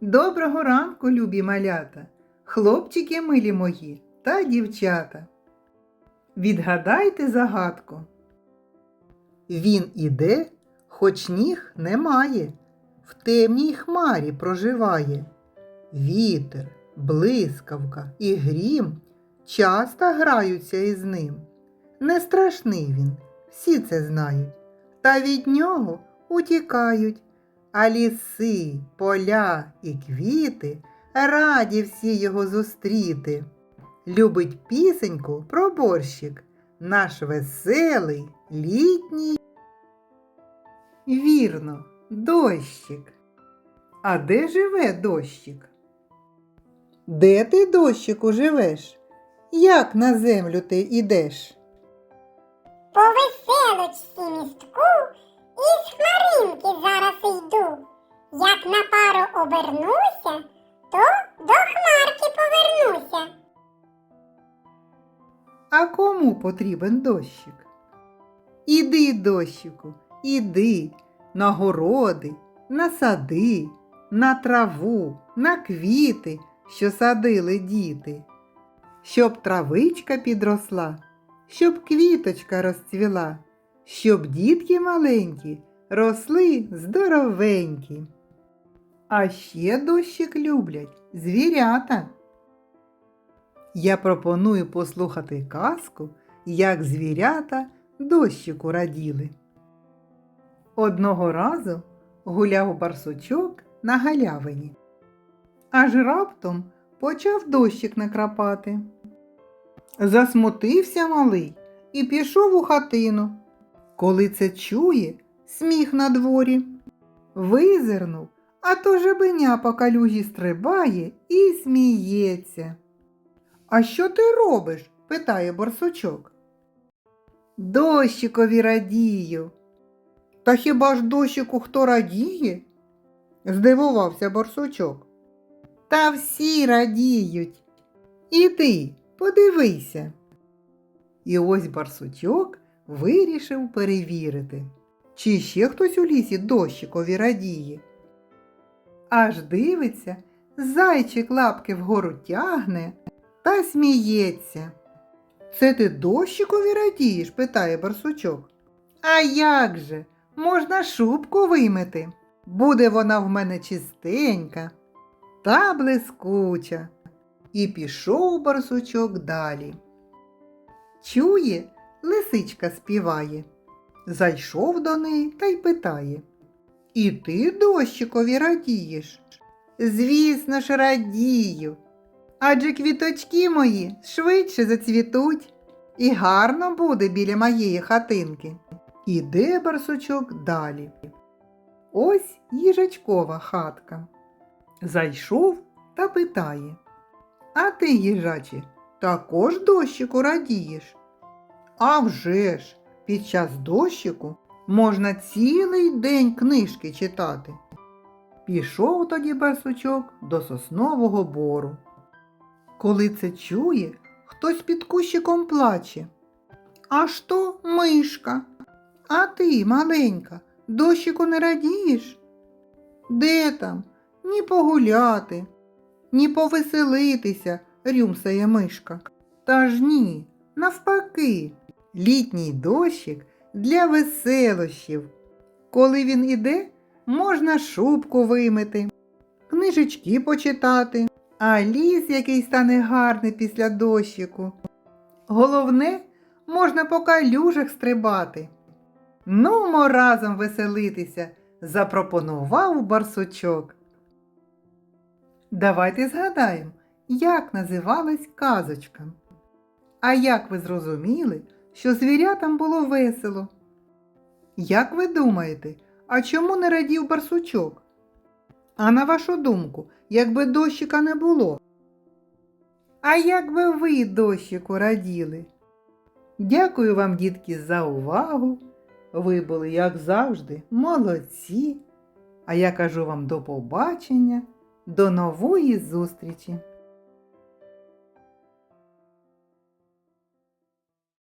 Доброго ранку, любі малята, хлопчики милі мої та дівчата. Відгадайте загадку. Він іде, хоч ніг немає, в темній хмарі проживає. Вітер, блискавка і грім часто граються із ним. Не страшний він, всі це знають, та від нього утікають. А ліси, поля і квіти раді всі його зустріти. Любить пісеньку про борщик, наш веселий літній. Вірно, дощик. А де живе дощик? Де ти, дощику, живеш? Як на землю ти ідеш? По йду. Як на пару обернуся, то до хмарки повернуся. А кому потрібен дощик? Іди, дощику, іди на городи, на сади, на траву, на квіти, що садили діти, щоб травичка підросла, щоб квіточка розцвіла, щоб дітки маленькі росли здоровенькі. А ще дощик люблять звірята. Я пропоную послухати казку, як звірята дощику раділи. Одного разу гуляв барсучок на галявині, аж раптом почав дощик накрапати. Засмутився малий і пішов у хатину. Коли це чує, сміх на дворі. Визирнув, а то жабеня по калюжі стрибає і сміється. А що ти робиш? питає борсучок. Дощикові радію. Та хіба ж дощику хто радіє? здивувався борсучок. Та всі радіють. Іди, подивися. І ось барсучок вирішив перевірити, чи ще хтось у лісі дощикові радіє. Аж дивиться, зайчик лапки вгору тягне та сміється. Це ти дощикові радієш? питає барсучок. А як же? Можна шубку вимити. Буде вона в мене чистенька та блискуча. І пішов барсучок далі. Чує, лисичка співає. Зайшов до неї та й питає. І ти дощикові радієш? Звісно ж, радію. Адже квіточки мої швидше зацвітуть, і гарно буде біля моєї хатинки. Іде барсучок далі. Ось їжачкова хатка. Зайшов та питає. А ти, їжаче, також дощику радієш? А вже ж, під час дощику можна цілий день книжки читати. Пішов тоді барсучок до соснового бору. Коли це чує, хтось під кущиком плаче. Аж то мишка. А ти, маленька, дощику не радієш? Де там? Ні погуляти, ні повеселитися, рюмсає мишка. Та ж ні, навпаки, літній дощик для веселощів. Коли він іде, можна шубку вимити, книжечки почитати, а ліс, який стане гарний після дощику. Головне, можна по калюжах стрибати. Нумо разом веселитися, запропонував барсучок. Давайте згадаємо, як називалась казочка. А як ви зрозуміли, що звірятам було весело? Як ви думаєте, а чому не радів барсучок? А на вашу думку, якби дощика не було? А як би ви дощику раділи? Дякую вам, дітки, за увагу. Ви були, як завжди, молодці. А я кажу вам до побачення, до нової зустрічі!